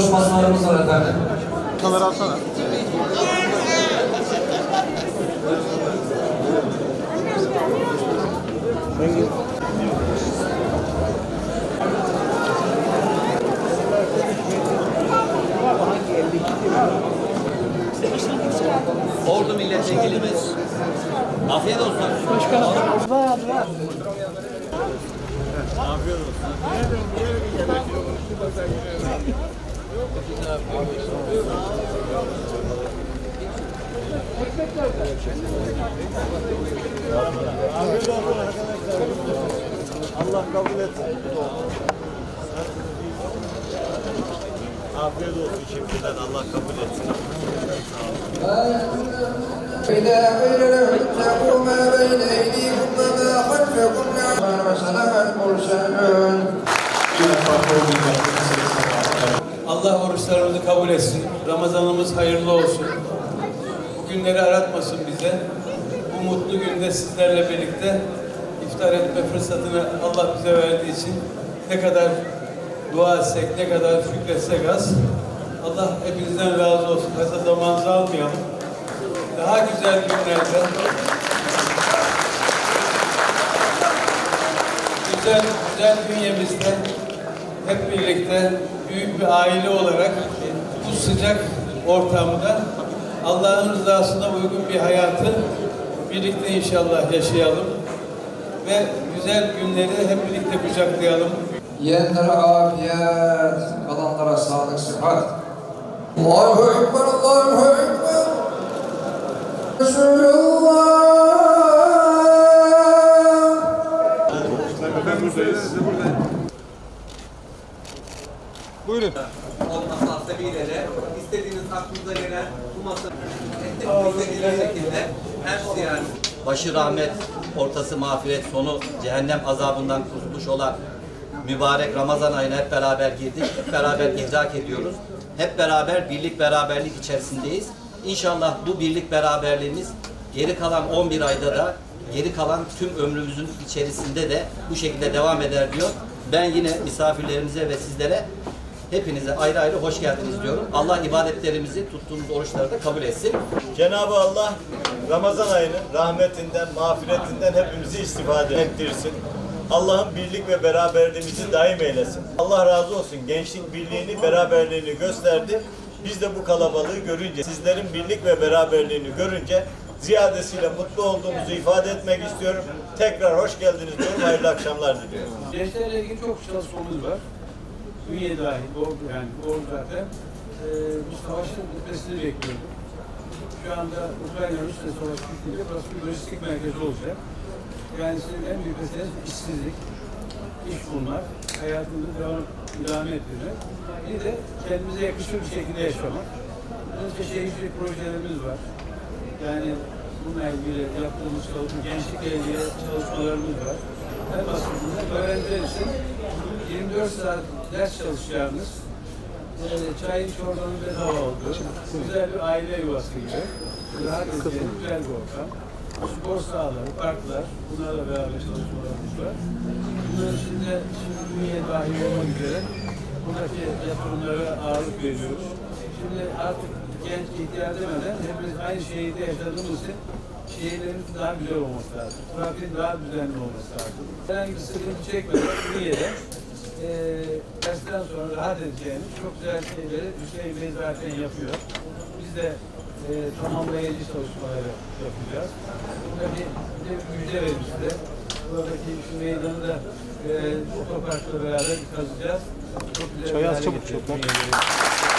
Paylaşmalarımız var efendim. Kamera alsana. Ordu milletvekilimiz. Afiyet olsun. Allah kabul etsin. Afiyet olsun şimdiden Allah kabul etsin. إذا قيل لهم اتقوا ما بين أيديكم وما خلفكم لعلهم وسلام المرسلون Allah oruçlarımızı kabul etsin. Ramazanımız hayırlı olsun. Bu günleri aratmasın bize. Bu mutlu günde sizlerle birlikte iftar etme fırsatını Allah bize verdiği için ne kadar dua etsek, ne kadar şükretsek az. Allah hepinizden razı olsun. Fazla zamanınızı almayalım. Daha güzel günlerde güzel, güzel bünyemizde hep birlikte büyük bir aile olarak bu sıcak ortamda Allah'ın rızasına uygun bir hayatı birlikte inşallah yaşayalım ve güzel günleri hep birlikte kucaklayalım. Yiyenlere afiyet, kalanlara sağlık, sıhhat. Allahu Ekber, Allahu Ekber. Buyurun. Olması hasebiyle de istediğiniz aklınıza gelen bu masa istediğiniz şekilde hem siyasi başı rahmet, ortası mağfiret, sonu cehennem azabından kurtuluş olan mübarek Ramazan ayına hep beraber girdik. Hep beraber idrak ediyoruz. Hep beraber birlik beraberlik içerisindeyiz. İnşallah bu birlik beraberliğimiz geri kalan 11 ayda da geri kalan tüm ömrümüzün içerisinde de bu şekilde devam eder diyor. Ben yine misafirlerimize ve sizlere hepinize ayrı ayrı hoş geldiniz diyorum. Allah ibadetlerimizi, tuttuğumuz oruçları da kabul etsin. Cenab-ı Allah Ramazan ayının rahmetinden, mağfiretinden hepimizi istifade ettirsin. Allah'ın birlik ve beraberliğimizi daim eylesin. Allah razı olsun. Gençlik birliğini, beraberliğini gösterdi. Biz de bu kalabalığı görünce, sizlerin birlik ve beraberliğini görünce ziyadesiyle mutlu olduğumuzu ifade etmek istiyorum. Tekrar hoş geldiniz diyorum. Hayırlı akşamlar diliyorum. Gençlerle ilgili çok çalışmamız var. Ünye dahil, doğru, yani zaten. Ee, bu savaşın bitmesini bekliyorduk. Şu anda Ukrayna-Rusya savaşı bitince burası bir lojistik merkezi olacak. Kendisinin en büyük meselesi işsizlik, iş bulmak, hayatımızı devam, devam ettirmek. Bir de kendimize yakışır bir şekilde yaşamak. Bunun için şehircilik projelerimiz var. Yani bununla ilgili yaptığımız çalışma, gençlikle ilgili çalışmalarımız var. En basitinden öğrenciler için 24 saat ders çalışacağımız e, çayın çorbanın bedava olduğu, güzel bir aile yuvası gibi, rahat edeceğiniz güzel bir ortam. Spor sahaları, parklar, bunlarla beraber çalışmalarımız var. Bunların içinde şimdi dünya dahil olmak üzere buradaki yatırımlara ağırlık veriyoruz. Şimdi artık genç ihtiyar demeden hepimiz aynı şehirde yaşadığımız için şehirlerimizin daha güzel olması lazım. Trafiğin daha düzenli olması lazım. Herhangi bir sıkıntı çekmeden Ünye'de e, dersten sonra rahat edeceğimiz çok güzel şeyleri Hüseyin Bey zaten yapıyor. Biz de e, tamamlayıcı çalışmaları yapacağız. Burada bir, bir de müjde verin size. Buradaki şu meydanı da e, otoparkla beraber kazacağız. Çok güzel Çay az çabuk. Ünye'yi.